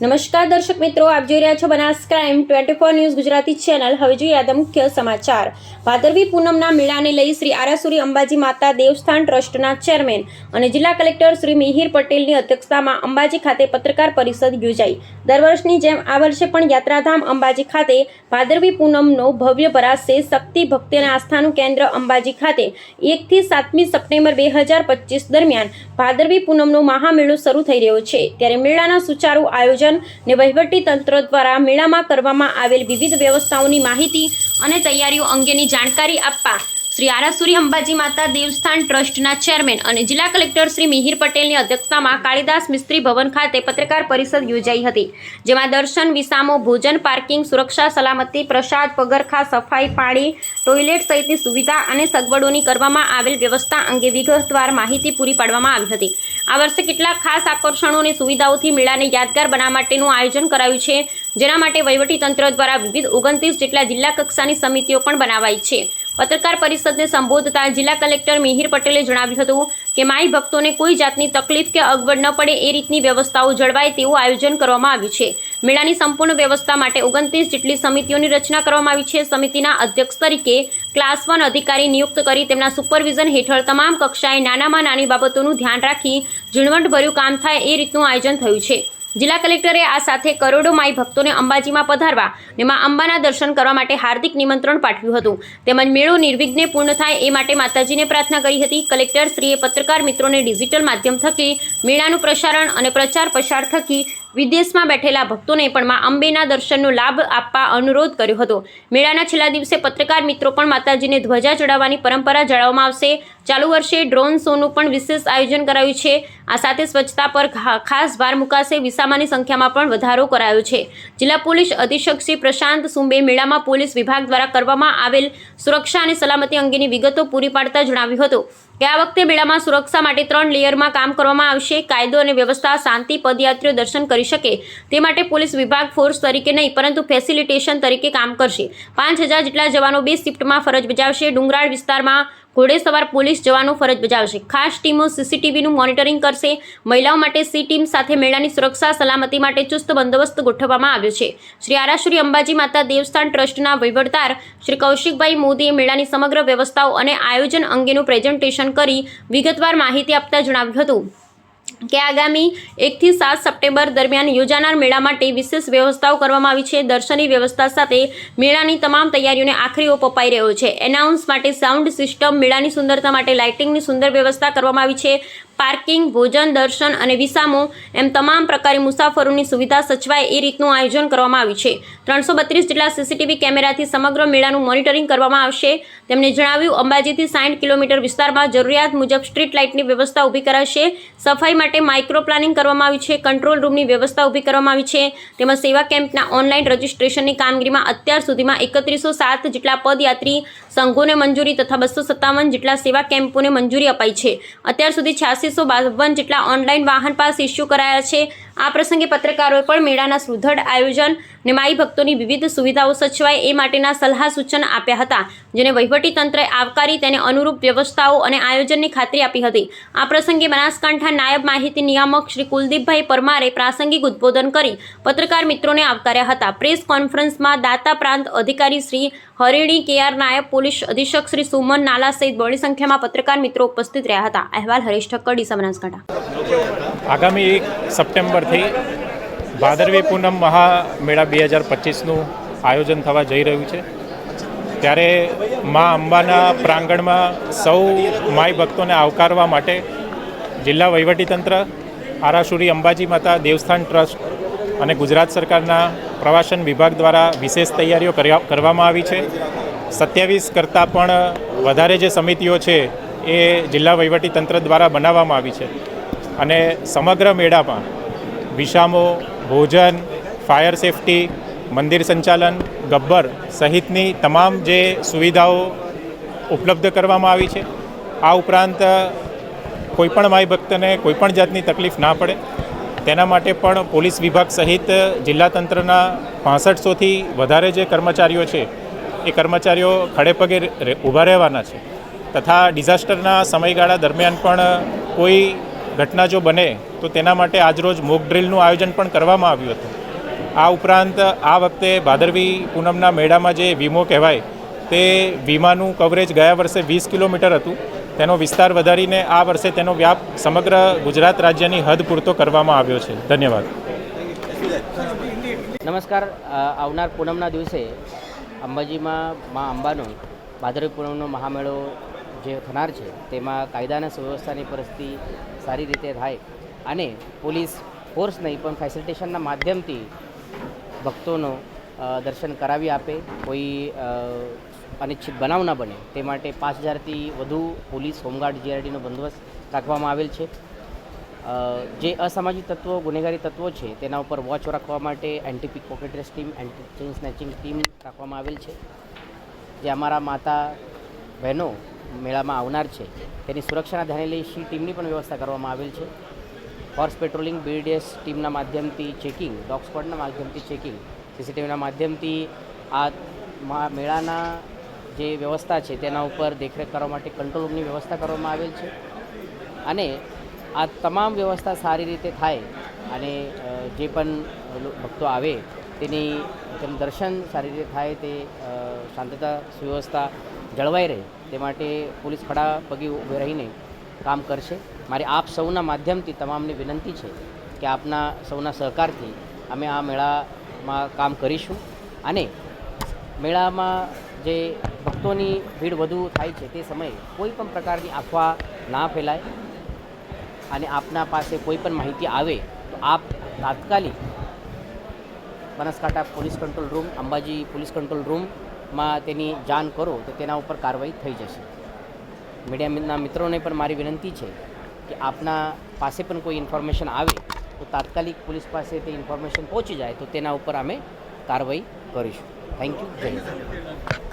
નમસ્કાર દર્શક મિત્રો, આપ જોઈ રહ્યા છો Banas crime twenty four news Gujarati channel. હવે જોઈએ આદમ મુખ્ય સમાચાર. ભાદરવી પૂનમના મેળાને લઈ શ્રી આરાસુરી અંબાજી માતા દેવસ્થાન ટ્રસ્ટના ચેરમેન અને જિલ્લા કલેક્ટર શ્રી મિહિર પટેલની અધ્યક્ષતામાં અંબાજી ખાતે પત્રકાર પરિષદ યોજાઈ. દર વર્ષની જેમ આ વર્ષે પણ યાત્રાધામ અંબાજી ખાતે ભાદરવી પૂનમનો ભવ્ય ભરાશે શક્તિ ભક્તિ અને આસ્થાનું કેન્દ્ર અંબાજી ખાતે એકથી સાતમી સપ્ટેમ્બર બે હજાર પચીસ દરમિયાન ભાદરવી પૂનમનો મહામેળો શરૂ થઈ રહ્યો છે. ત્યારે મેળાના સુચારુ આયોજન ને વહીવટી તંત્ર દ્વારા મેળામાં કરવામાં આવેલ વિવિધ વ્યવસ્થાઓની માહિતી અને તૈયારીઓ અંગેની જાણકારી આપવા શ્રી આરાસુરી અંબાજી માતા દેવસ્થાન ટ્રસ્ટના ચેરમેન અને જિલ્લા કલેક્ટર શ્રી મિહિર પટેલની અધ્યક્ષતામાં કાળીદાસ મિસ્ત્રી ભવન ખાતે પત્રકાર પરિષદ યોજાઈ હતી, જેમાં દર્શન, વિસામો, ભોજન, પાર્કિંગ, સુરક્ષા, સલામતી, પ્રસાદ, પગરખા, સફાઈ, પાણી, ટોયલેટ સહિતની સુવિધા અને સગવડોની કરવામાં આવેલ વ્યવસ્થા અંગે વિગતવાર માહિતી પૂરી પાડવામાં આવી હતી. આ વર્ષે કેટલાક ખાસ આકર્ષણો અને સુવિધાઓથી મેળાને યાદગાર બનાવવા માટેનું આયોજન કરાયું છે, જેના માટે વહીવટીતંત્ર દ્વારા વિવિધ ઓગણત્રીસ જેટલા જિલ્લા કક્ષાની સમિતિઓ પણ બનાવાઈ છે. પત્રકાર પરિષદને સંબોધતા જિલ્લા કલેક્ટર મિહિર પટેલે જણાવ્યું હતું કે માઈ ભક્તોને કોઈ જાતની તકલીફ કે અગવડ ન પડે એ રીતની વ્યવસ્થાઓ જળવાય તેવું આયોજન કરવામાં આવ્યું છે. મેળાની સંપૂર્ણ વ્યવસ્થા માટે ઓગણત્રીસ જેટલી સમિતિઓની રચના કરવામાં આવી છે. સમિતિના અધ્યક્ષ તરીકે ક્લાસ વન અધિકારી નિયુક્ત કરી તેમના સુપરવિઝન હેઠળ તમામ કક્ષાએ નાનામાં નાની બાબતોનું ધ્યાન રાખી ઝીણવટભર્યું કામ થાય એ રીતનું આયોજન થયું છે. જિલ્લા કલેક્ટરે આ સાથે કરોડો માઈ ભક્તોને અંબાજીમાં પધારવા અને માં અંબાના દર્શન કરવા માટે હાર્દિક નિમંત્રણ પાઠવ્યું હતું. તેમજ મેળો નિર્વિઘ્ને પૂર્ણ થાય એ માટે માતાજીને પ્રાર્થના કરી હતી. કલેક્ટર શ્રીએ પત્રકાર મિત્રોને ડિજિટલ માધ્યમ થકી મેળાનું પ્રસારણ અને પ્રચાર પ્રસાર થકી વિદેશમાં બેઠેલા ભક્તોને પણ માં અંબેના દર્શનનો લાભ આપવા અનુરોધ કર્યો હતો. મેળાના છેલ્લા દિવસે પત્રકાર મિત્રો પણ માતાજીને ધ્વજા ચડાવવાની પરંપરા જાળવવામાં આવશે. ચાલુ વર્ષે ડ્રોન શોનું પણ વિશેષ આયોજન કરાયું છે. આ સાથે સ્વચ્છતા પર ખાસ ભાર મુકાશે વિસામાની સંખ્યામાં પણ વધારો કરાયો છે. જિલ્લા પોલીસ અધિક્ષક શ્રી પ્રશાંત સુંબે મેળામાં પોલીસ વિભાગ દ્વારા કરવામાં આવેલ સુરક્ષા અને સલામતી અંગેની વિગતો પૂરી પાડતા જણાવ્યું હતું કે આ વખતે મેળામાં સુરક્ષા માટે ત્રણ લેયરમાં કામ કરવામાં આવશે. કાયદો અને વ્યવસ્થા શાંતિ પદયાત્રીઓ દર્શન કરી શકે તે માટે પોલીસ વિભાગ ફોર્સ તરીકે નહીં, પરંતુ ફેસિલિટેશન તરીકે કામ કરશે. પાંચ હજાર જેટલા જવાનો બે શિફ્ટમાં ફરજ બજાવશે. ડુંગરાળ વિસ્તારમાં ઘોડેસવાર પોલીસ જવાનો ફરજ બજાવશે. ખાસ ટીમો સીસીટીવીનું મોનિટરિંગ કરશે. મહિલાઓ માટે સી ટીમ સાથે મેળાની સુરક્ષા, સલામતી માટે ચુસ્ત બંદોબસ્ત ગોઠવવામાં આવ્યો છે. શ્રી આરાશ્રી અંબાજી માતા દેવસ્થાન ટ્રસ્ટના વહીવટદાર શ્રી કૌશિકભાઈ મોદીએ મેળાની સમગ્ર વ્યવસ્થાઓ અને આયોજન અંગેનું પ્રેઝન્ટેશન કરી વિગતવાર માહિતી આપતા જણાવ્યું હતું. કે આગામી એકથી સાત સપ્ટેમ્બર દરમિયાન યોજાનાર મેળા માટે વિશેષ વ્યવસ્થાઓ કરવામાં આવી છે. દર્શનની વ્યવસ્થા સાથે મેળાની તમામ તૈયારીઓને આખરી ઓપ અપાઈ રહ્યો છે. એનાઉન્સ માટે સાઉન્ડ સિસ્ટમ, મેળાની સુંદરતા માટે લાઇટિંગની સુંદર વ્યવસ્થા કરવામાં આવી છે. પાર્કિંગ, ભોજન, દર્શન અને વિસામો એમ તમામ પ્રકારે મુસાફરોની સુવિધા સચવાય એ રીતનું આયોજન કરવામાં આવ્યું છે. ત્રણસો બત્રીસ જેટલા સીસીટીવી કેમેરાથી સમગ્ર મેળાનું મોનિટરિંગ કરવામાં આવશે. તેમણે જણાવ્યું, અંબાજીથી સાઠ કિલોમીટર વિસ્તારમાં જરૂરિયાત મુજબ સ્ટ્રીટ લાઇટની વ્યવસ્થા ઊભી કરાશે. સફાઈ માટે માઇક્રો પ્લાનિંગ કરવામાં આવી છે. કંટ્રોલ રૂમની વ્યવસ્થા ઊભી કરવામાં આવી છે. તેમજ સેવા કેમ્પના ઓનલાઈન રજિસ્ટ્રેશનની કામગીરીમાં અત્યાર સુધીમાં એકત્રીસો સાત જેટલા પદયાત્રી સંઘોને મંજૂરી તથા બસો સત્તાવન જેટલા સેવા કેમ્પોને મંજૂરી અપાઈ છે. અત્યાર સુધી છ્યાસીસો બાવન જેટલા ઓનલાઈન વાહન પાસ ઇસ્યુ કરાયા છે. આ પ્રસંગે પત્રકારોએ પણ મેળાના સુદૃઢ આયોજન ને માઈ ભક્તોની વિવિધ સુવિધાઓ સચવાય એ માટેના સલાહ સૂચન આપ્યા હતા, જેને વહીવટી તંત્રએ આવકારી તેને અનુરૂપ વ્યવસ્થાઓ અને આયોજનની ખાતરી આપી હતી. આ પ્રસંગે બનાસકાંઠા નાયબ માહિતી નિયામક શ્રી કુલદીપભાઈ પરમારે પ્રાસંગિક ઉદ્બોધન કરી પત્રકાર મિત્રોને આવકાર્યા હતા. પ્રેસ કોન્ફરન્સમાં દાતા પ્રાંત અધિકારી શ્રી હરિણી, કેઆર નાયબ પોલીસ અધિક્ષક શ્રી સુમન નાલા સહિત બહોળી સંખ્યામાં પત્રકાર મિત્રો ઉપસ્થિત રહ્યા હતા. અહેવાલ હરીશ ઠક્કર, ડીસા બનાસકાંઠા. આગામી એક સપ્ટેમ્બરથી ભાદરવી પૂનમ મહામેળા બે હજાર પચીસનું આયોજન થવા જઈ રહ્યું છે. ત્યારે મા અંબાના પ્રાંગણમાં સૌ માય ભક્તોને આવકારવા માટે જિલ્લા વહીવટીતંત્ર, આરાસુરી અંબાજી માતા દેવસ્થાન ટ્રસ્ટ અને ગુજરાત સરકારના પ્રવાસન વિભાગ દ્વારા વિશેષ તૈયારીઓ કરવામાં આવી છે. સત્યાવીસ કરતાં પણ વધારે જે સમિતિઓ છે એ જિલ્લા વહીવટીતંત્ર દ્વારા બનાવવામાં આવી છે. અને સમગ્ર મેળામાં વિસામો ભોજન, ફાયર સેફટી, મંદિર સંચાલન, ગબ્બર સહિતની તમામ જે સુવિધાઓ ઉપલબ્ધ કરવામાં આવી છે. આ ઉપરાંત, કોઈપણ માઈ ભક્તને કોઈપણ જાતની તકલીફ ના પડે. તેના માટે પણ પોલીસ વિભાગ સહિત જિલ્લા તંત્રના પાસઠસોથી વધારે જે કર્મચારીઓ છે, એ કર્મચારીઓ ખડેપગે ઊભા રહેવાના છે. તથા ડિઝાસ્ટરના સમયગાળા દરમિયાન પણ કોઈ ઘટના જો બને, તો તેના માટે આજરોજ મોક ડ્રિલનું આયોજન પણ કરવામાં આવ્યું હતું. આ ઉપરાંત, આ વખતે ભાદરવી પૂનમના મેળામાં જે વીમો કહેવાય, તે વીમાનું કવરેજ ગયા વર્ષે વીસ કિલોમીટર હતું. તેનો વિસ્તાર વધારીને આ વર્ષે તેનો વ્યાપ સમગ્ર ગુજરાત રાજ્યની હદ પૂરતો કરવામાં આવ્યો છે. ધન્યવાદ. નમસ્કાર આવનાર પૂનમના દિવસે અંબાજીમાં મા અંબાનો, ભાદરવી પૂનમનો મહામેળો જે થનાર છે, તેમાં કાયદા અને સુવ્યવસ્થાની પરિસ્થિતિ સારી રીતે થાય અને પોલીસ ફોર્સ નહીં, પણ ફેસિલિટેશનના માધ્યમથી ભક્તોનો દર્શન કરાવી આપે, કોઈ અનિચ્છિત બનાવ ન બને. તે માટે પાંચ હજારથી વધુ પોલીસ હોમગાર્ડ જીઆરડીનો બંદોબસ્ત રાખવામાં આવેલ છે. જે અસામાજિક તત્વો, ગુનેગારી તત્વો છે, તેના ઉપર વોચ રાખવા માટે anti pick pocketers team anti chain snatching team રાખવામાં આવેલ છે. જે અમારા માતા, બહેનો મેળામાં આવનાર છે. તેની સુરક્ષાના ધ્યાને લઈ સી ટીમની પણ વ્યવસ્થા કરવામાં આવેલ છે. હોર્સ પેટ્રોલિંગ બીડીએસ ટીમના માધ્યમથી ચેકિંગ ડોગ સ્ક્વોડના માધ્યમથી ચેકિંગ, સીસીટીવીના માધ્યમથી આ મેળાના જે વ્યવસ્થા છે તેના ઉપર દેખરેખ કરવા માટે કંટ્રોલ રૂમની વ્યવસ્થા કરવામાં આવેલ છે. અને આ તમામ વ્યવસ્થા સારી રીતે થાય અને જે પણ ભક્તો આવે તેની તેનું દર્શન સારી રીતે થાય તે શાંતતા સુવ્યવસ્થા જળવાઈ રહે તે માટે પોલીસ ખડા પગે ઊભી રહીને કામ કરશે. મારી આપ સૌના માધ્યમથી તમામને વિનંતી છે કે આપના સૌના સહકારથી અમે આ મેળામાં કામ કરીશું. અને મેળામાં જે ભક્તોની ભીડ વધુ થાય છે તે સમયે કોઈ પણ પ્રકારની અફવા ના ફેલાય અને આપના પાસે કોઈ પણ માહિતી આવે તો આપ તાત્કાલિક Banaskantha police control room, Ambaji police control રૂમમાં તેની જાણ કરો તો તેના ઉપર કાર્યવાહી થઈ જશે. મીડિયાના મિત્રોને પણ મારી વિનંતી છે કે આપના પાસે પણ કોઈ ઇન્ફોર્મેશન આવે તો તાત્કાલિક પોલીસ પાસે તે ઇન્ફોર્મેશન પહોંચી જાય તો તેના ઉપર અમે કાર્યવાહી કરીશું. થેન્ક યુ જય